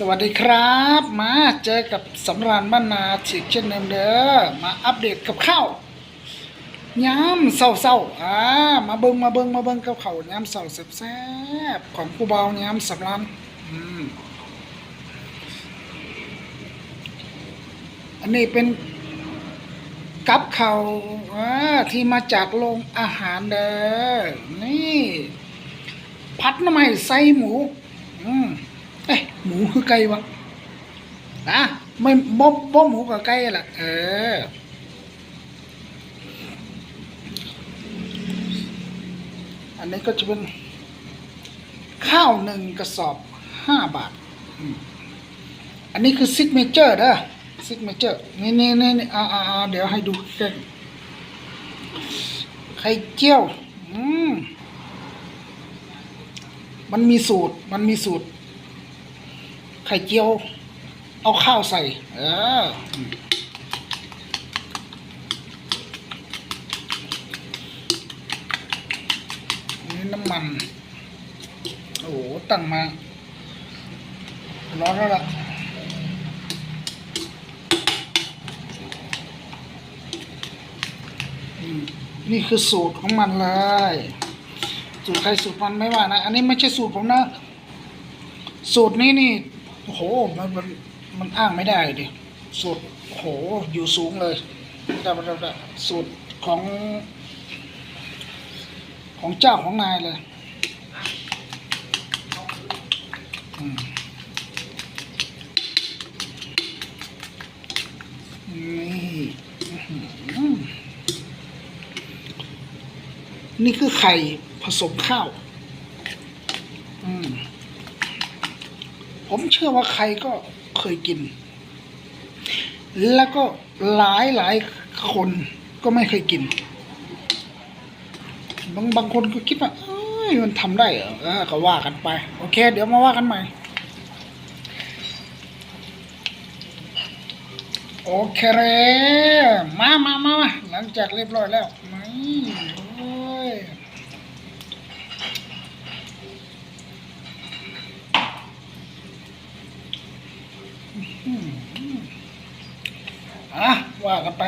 สวัสดีครับ มาเจอกับสำราญบ้านนาฉีกเช่นเดิมเด้อมาอัปเดตกับข้าวย้ำเศร้าๆอ่ามาเบิงมาเบิงมาเบิงกับข้าวย้ำเศร้าแซ่บๆของผู้เบาย้ำสำราญอืมอันนี้เป็นกับข้าวอ่าที่มาจากโรงอาหารเด้อนี่ พัดน้ำไม้ใส่หมูอืมเอ้ยหมู คือไก่วะนะไม่บ่บ่หมูกับไก่ล่ะ เอออันนี้ก็จะเป็น ข้าวหนึ่งกระสอบห้าบาท อันนี้คือซิกเนเจอร์นะซิกเนเจอร์นี่นี่นี่นอ่าอ่าเดี๋ยวให้ดูกันไข่เจียว อืมมันมีสูตร มันมีสูตร ไข่เจียว เอาข้าวใส่ เออนี่น้ำมัน โอ้โห ตั้งมา ร้อนแล้วล่ะนี่คือสูตรของมันเลย สูตรใครสูตรมันไม่ว่านะ อันนี้ไม่ใช่สูตรผมนะ สูตรนี้นี่ โอ้โหมันมันมันอ้างไม่ได้ดิสูตรโอ้โหอยู่สูงเลยแต่แต่แต่สูตรของ ของเจ้าของนายเลยนี่นี่คือไข่ผสมข้าว อืม ผมเชื่อว่าใครก็เคยกิน แล้วก็หลายหลายคนก็ไม่เคยกิน บางบางคนก็คิดว่าเอ้ยมันทำได้เหรออก็ว่ากันไป โอเค เดี๋ยวมาว่ากันใหม่ โอเคเลยมามามามาหลังจากเรียบร้อยแล้วไม่โอ้ย อะว่ากันไป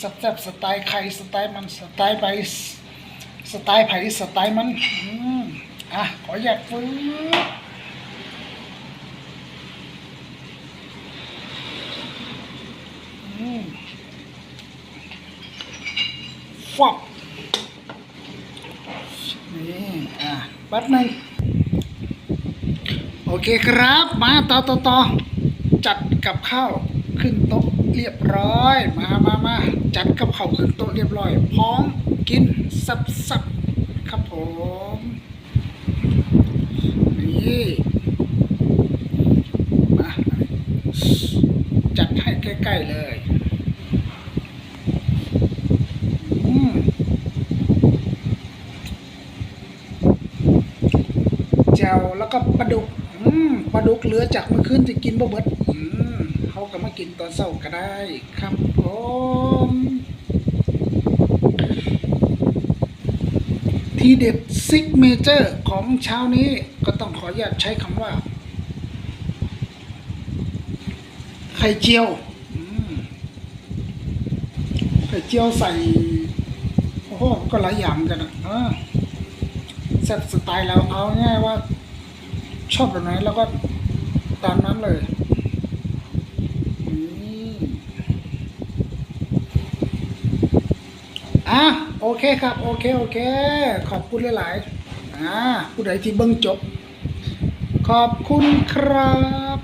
สแซ่บสไตล์ใครสไตล์มันสไตล์ไปสไตล์ไผ่สไตล์มันอืมอะขออยากฟื้นฟับนี่อะแป๊บนึงโอเคครับ มาต่อต่อต่อ จัดกับข้าวขึ้นโต๊ะเรียบร้อย มามามาจัดกับข้าวขึ้นโต๊ะเรียบร้อย พร้อมกินสับสับครับผมนี่มาจัดให้ใกล้ ๆ เลยแจวแล้วก็ปลาดุก อืมปลาดุกเหลือจากเมื่อคืนที่กินบ่เบิดอืมเขาก็มากินตอนเช้าก็ได้ครับผมทีเด็ดซิกเมเจอร์ของเช้านี้ก็ต้องขออนุญาตใช้คำว่า ไข่เจียวไข่เจียวใส่ โอ้โห ก็หลายอย่างกันนะเออแซ่บสไตล์เราเอาง่ายว่า ชอบแบบไหนเราก็ตามนั้นเลยอะโอเคครับ โอเค โอเค ขอบคุณหลายๆอ่าผู้ใดที่เบิ่งจบ ขอบคุณครับ